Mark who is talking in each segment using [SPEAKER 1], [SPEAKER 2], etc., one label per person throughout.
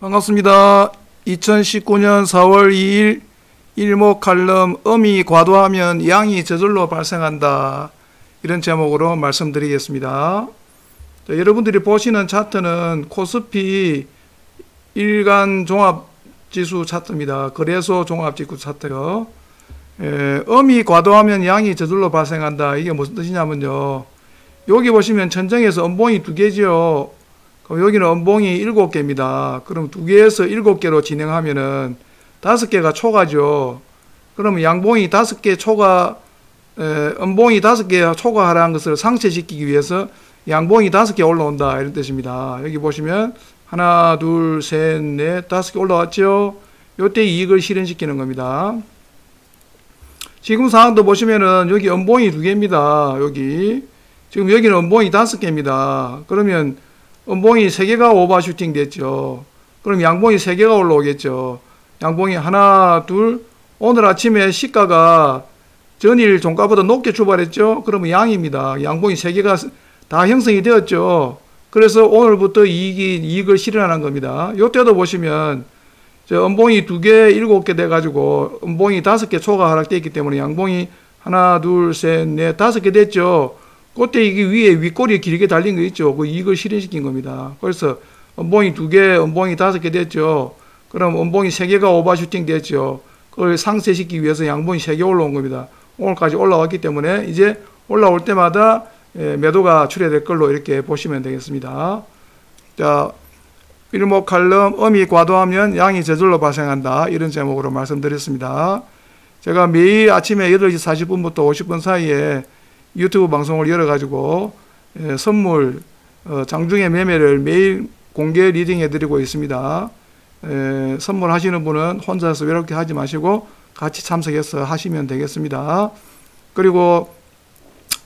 [SPEAKER 1] 반갑습니다. 2019년 4월 2일 일목 칼럼 음이 과도하면 양이 저절로 발생한다. 이런 제목으로 말씀드리겠습니다. 자, 여러분들이 보시는 차트는 코스피 일간 종합지수 차트입니다. 거래소 종합지수 차트요. 에, 음이 과도하면 양이 저절로 발생한다. 이게 무슨 뜻이냐면요. 여기 보시면 천정에서 음봉이 두 개죠. 그럼 여기는 음봉이 일곱 개입니다. 그럼 두 개에서 일곱 개로 진행하면은 다섯 개가 초과죠. 그러면 양봉이 다섯 개 초과, 에, 음봉이 다섯 개 초과하라는 것을 상쇄시키기 위해서 양봉이 다섯 개 올라온다. 이런 뜻입니다. 여기 보시면 하나, 둘, 셋, 넷, 다섯 개 올라왔죠. 요때 이익을 실현시키는 겁니다. 지금 상황도 보시면은 여기 음봉이 두 개입니다. 여기. 지금 여기는 음봉이 다섯 개입니다. 그러면 음봉이 3개가 오버슈팅 됐죠. 그럼 양봉이 3개가 올라오겠죠. 양봉이 하나, 둘, 오늘 아침에 시가가 전일 종가보다 높게 출발했죠. 그러면 양입니다. 양봉이 3개가 다 형성이 되었죠. 그래서 오늘부터 이익이, 이익을 실현하는 겁니다. 요때도 보시면 저 음봉이 2개, 7개 돼가지고 음봉이 5개 초가 하락되어 있기 때문에 양봉이 하나, 둘, 셋, 넷, 다섯 개 됐죠. 그때 이게 위에 윗꼬리에 길게 달린 거 있죠. 그 이익을 실현시킨 겁니다. 그래서 음봉이 두 개, 음봉이 다섯 개 됐죠. 그럼 음봉이 세 개가 오버슈팅 됐죠. 그걸 상쇄시키기 위해서 양봉이 세 개 올라온 겁니다. 오늘까지 올라왔기 때문에 이제 올라올 때마다 매도가 출회될 걸로 이렇게 보시면 되겠습니다. 자, 일목 칼럼 음이 과도하면 양이 저절로 발생한다. 이런 제목으로 말씀드렸습니다. 제가 매일 아침에 8시 40분부터 50분 사이에 유튜브 방송을 열어가지고 예, 선물 어, 장중에 매매를 매일 공개 리딩 해드리고 있습니다. 예, 선물하시는 분은 혼자서 외롭게 하지 마시고 같이 참석해서 하시면 되겠습니다. 그리고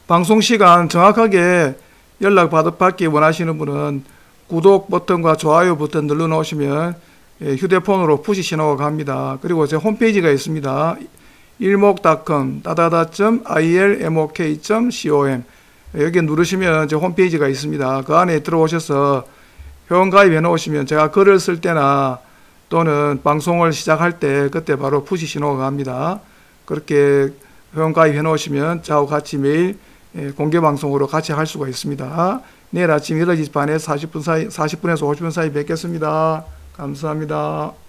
[SPEAKER 1] 방송 시간 정확하게 연락 받기 원하시는 분은 구독 버튼과 좋아요 버튼 눌러 놓으시면 예, 휴대폰으로 푸시 신호가 갑니다. 그리고 제 홈페이지가 있습니다. 일목닷컴 따다다.ilmok.com 여기 누르시면 제 홈페이지가 있습니다. 그 안에 들어오셔서 회원 가입해 놓으시면 제가 글을 쓸 때나 또는 방송을 시작할 때 그때 바로 푸시 신호가 갑니다. 그렇게 회원 가입해 놓으시면 저하고 같이 매일 예, 공개 방송으로 같이 할 수가 있습니다. 내일 아침 8시 반에 40분 사이 40분에서 50분 사이 뵙겠습니다. 감사합니다.